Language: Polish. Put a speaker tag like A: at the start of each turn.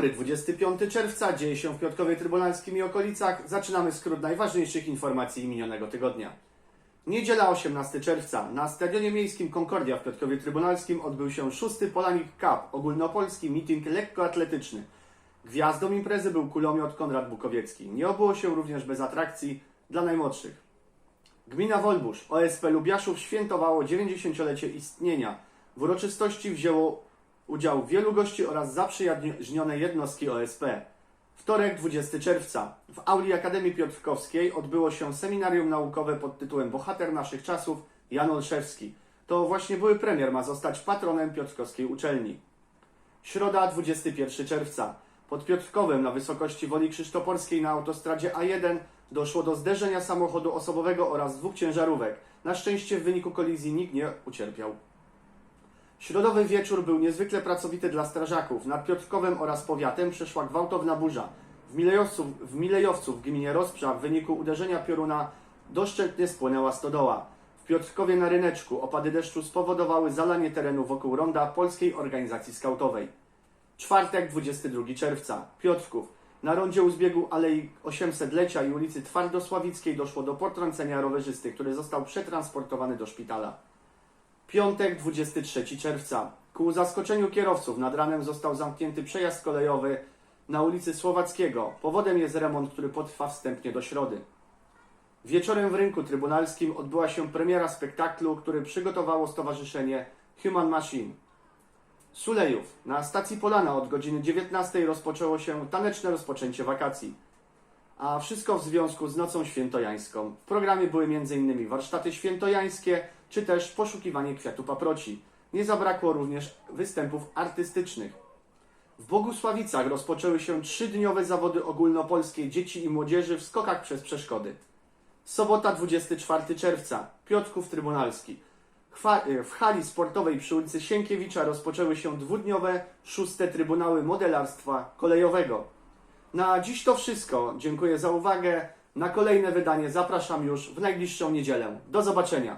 A: dobry, 25 czerwca, dzieje się w Piotrkowie Trybunalskim i okolicach. Zaczynamy skrót najważniejszych informacji minionego tygodnia. Niedziela 18 czerwca. Na Stadionie Miejskim Concordia w Piotrkowie Trybunalskim odbył się szósty Polanik Cup, ogólnopolski meeting lekkoatletyczny. Gwiazdą imprezy był kulomiot Konrad Bukowiecki. Nie obyło się również bez atrakcji dla najmłodszych. Gmina Wolbusz, OSP Lubiaszów świętowało 90-lecie istnienia. W uroczystości wzięło udział wielu gości oraz zaprzyjaźnione jednostki OSP. Wtorek, 20 czerwca. W auli Akademii Piotrkowskiej odbyło się seminarium naukowe pod tytułem Bohater naszych czasów Jan Olszewski. To właśnie były premier ma zostać patronem Piotrkowskiej uczelni. Środa, 21 czerwca. Pod Piotrkowem na wysokości Woli Krzysztoporskiej na autostradzie A1 doszło do zderzenia samochodu osobowego oraz dwóch ciężarówek. Na szczęście w wyniku kolizji nikt nie ucierpiał. Środowy wieczór był niezwykle pracowity dla strażaków. Nad Piotrkowem oraz powiatem przeszła gwałtowna burza. W Milejowcu, w Milejowcu w gminie Rozprza w wyniku uderzenia pioruna doszczętnie spłynęła stodoła. W Piotrkowie na Ryneczku opady deszczu spowodowały zalanie terenu wokół ronda Polskiej Organizacji Skautowej. Czwartek, 22 czerwca. Piotrków. Na rondzie u zbiegu Alei 800-lecia i ulicy Twardosławickiej doszło do potrącenia rowerzysty, który został przetransportowany do szpitala. Piątek, 23 czerwca. Ku zaskoczeniu kierowców nad ranem został zamknięty przejazd kolejowy na ulicy Słowackiego. Powodem jest remont, który potrwa wstępnie do środy. Wieczorem w rynku trybunalskim odbyła się premiera spektaklu, który przygotowało Stowarzyszenie Human Machine. Sulejów. Na stacji Polana od godziny 19 rozpoczęło się taneczne rozpoczęcie wakacji. A wszystko w związku z Nocą Świętojańską. W programie były m.in. warsztaty świętojańskie, czy też poszukiwanie kwiatu paproci. Nie zabrakło również występów artystycznych. W Bogusławicach rozpoczęły się trzydniowe zawody ogólnopolskie dzieci i młodzieży w skokach przez przeszkody. Sobota 24 czerwca. Piotrków Trybunalski. E, W hali sportowej przy ulicy Sienkiewicza rozpoczęły się dwudniowe szóste Trybunały Modelarstwa Kolejowego. Na dziś to wszystko. Dziękuję za uwagę. Na kolejne wydanie zapraszam już w najbliższą niedzielę. Do zobaczenia.